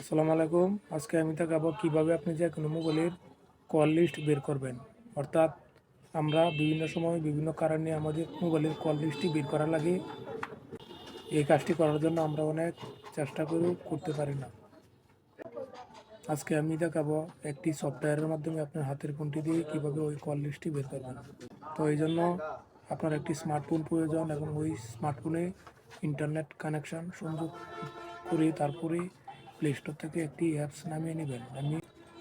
আসসালামু আলাইকুম। আজকে আমি দেখাবো কীভাবে আপনি যে কোনো মোবাইলের কল লিস্ট বের করবেন। অর্থাৎ আমরা বিভিন্ন সময় বিভিন্ন কারণে আমাদের মোবাইলের কল লিস্টটি বের করা লাগে। এই কাজটি করার জন্য আমরা অনেক চেষ্টা করেও করতে পারি না। আজকে আমি দেখাবো একটি সফটওয়্যারের মাধ্যমে আপনার হাতের ফোনটি দিয়ে কীভাবে ওই কল লিস্টটি বের করবেন। তো এই জন্য আপনার একটি স্মার্টফোন প্রয়োজন এবং ওই স্মার্টফোনে ইন্টারনেট কানেকশন সংযোগ করে, তারপরে প্লে স্টোর থেকে একটি অ্যাপস নামিয়ে নেবেন। আমি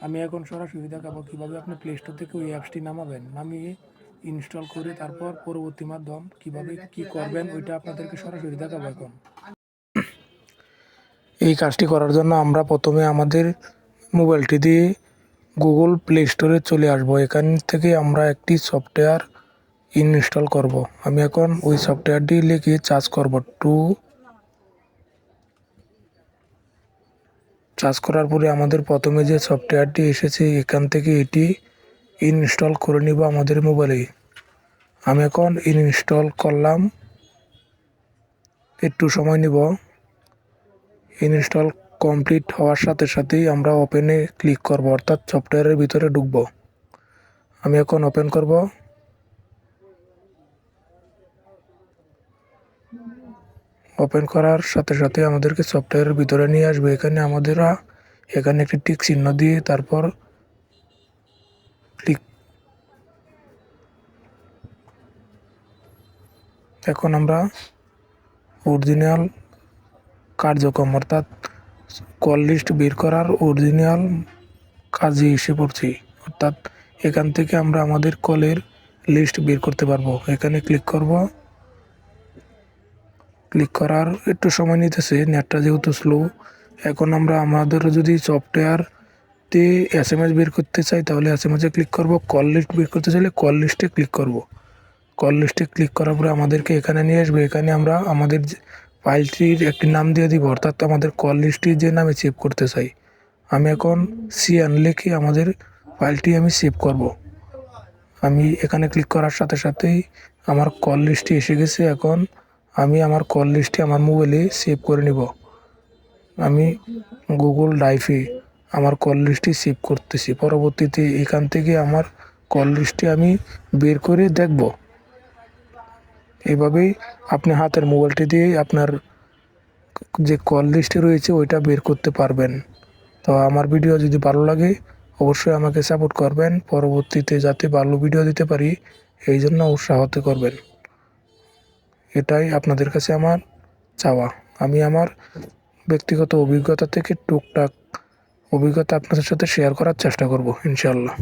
আমি এখন সরাসরি দেখাবো কীভাবে আপনি প্লে স্টোর থেকে ওই অ্যাপসটি নামাবেন। নামিয়ে ইনস্টল করে তারপর পরবর্তী মাধ্যম কীভাবে কি করবেন ওইটা আপনাদেরকে সরাসরি দেখাবো এখন। এই কাজটি করার জন্য আমরা প্রথমে আমাদের মোবাইলটি দিয়ে গুগল প্লে স্টোরে চলে আসব। এখান থেকে আমরা একটি সফটওয়্যার ইনস্টল করব। আমি এখন ওই সফটওয়্যারটি লিখে চার্জ করব। টু চার্জ করার পরে আমাদের প্রথমে যে সফটওয়্যারটি এসেছে, এখান থেকে এটি ইনস্টল করে নিব আমাদের মোবাইলে। আমি এখন ইনস্টল করলাম। একটু সময় নিব। ইনস্টল কমপ্লিট হওয়ার সাথে সাথেই আমরা ওপেনে ক্লিক করব, অর্থাৎ সফটওয়্যারের ভিতরে ঢুকব। আমি এখন ওপেন করব। ওপেন করার সাথে সাথে আমাদেরকে সফটওয়্যারের ভিতরে নিয়ে আসবে। এখানে আমাদের, এখানে একটি টিক চিহ্ন দিয়ে তারপর ক্লিক এখন আমরা অরিজিনাল কার্যক্রম অর্থাৎ কল লিস্ট বের করার অরিজিনাল কাজে এসে পড়ছি। অর্থাৎ এখান থেকে আমরা আমাদের কলের লিস্ট বের করতে পারব। এখানে ক্লিক করব। ক্লিক করার একটু সময় নিতেছে নেটটা যেহেতু স্লো এখন আমরা আমাদের যদি সফটওয়্যারতে এস এম এস বের করতে চাই, তাহলে এস এম এসে ক্লিক করব কল লিস্ট বের করতে চাইলে কল লিস্টে ক্লিক করব। কল লিস্টে ক্লিক করার পরে আমাদেরকে এখানে নিয়ে আসবে, এখানে আমরা আমাদের ফাইলটির একটি নাম দিয়ে দিব, অর্থাৎ আমাদের কল লিস্টটি যে নামে সেভ করতে চাই। আমি এখন সিএন লিখে আমাদের ফাইলটি আমি সেভ করব। আমি এখানে ক্লিক করার সাথে সাথেই আমার কল লিস্টটি এসে গেছে, এখন আমি আমার কল লিস্টটি আমার মোবাইলে সেভ করে নিব। আমি গুগল ড্রাইভে আমার কল লিস্টটি সেভ করতেছি। পরবর্তীতে এখান থেকে আমার কল লিস্টটি আমি বের করে দেখব। এভাবেই আপনি হাতের মোবাইলটি দিয়ে আপনার যে কল লিস্টে রয়েছে, ওইটা বের করতে পারবেন। তো আমার ভিডিও যদি ভালো লাগে, অবশ্যই আমাকে সাপোর্ট করবেন। পরবর্তীতে যাতে ভালো ভিডিও দিতে পারি, এই জন্য উৎসাহত করবেন। এটাই আপনাদের কাছে আমার চাওয়া। আমি আমার ব্যক্তিগত অভিজ্ঞতা থেকে টুকটাক অভিজ্ঞতা আপনাদের সাথে শেয়ার করার চেষ্টা করব ইনশাল্লাহ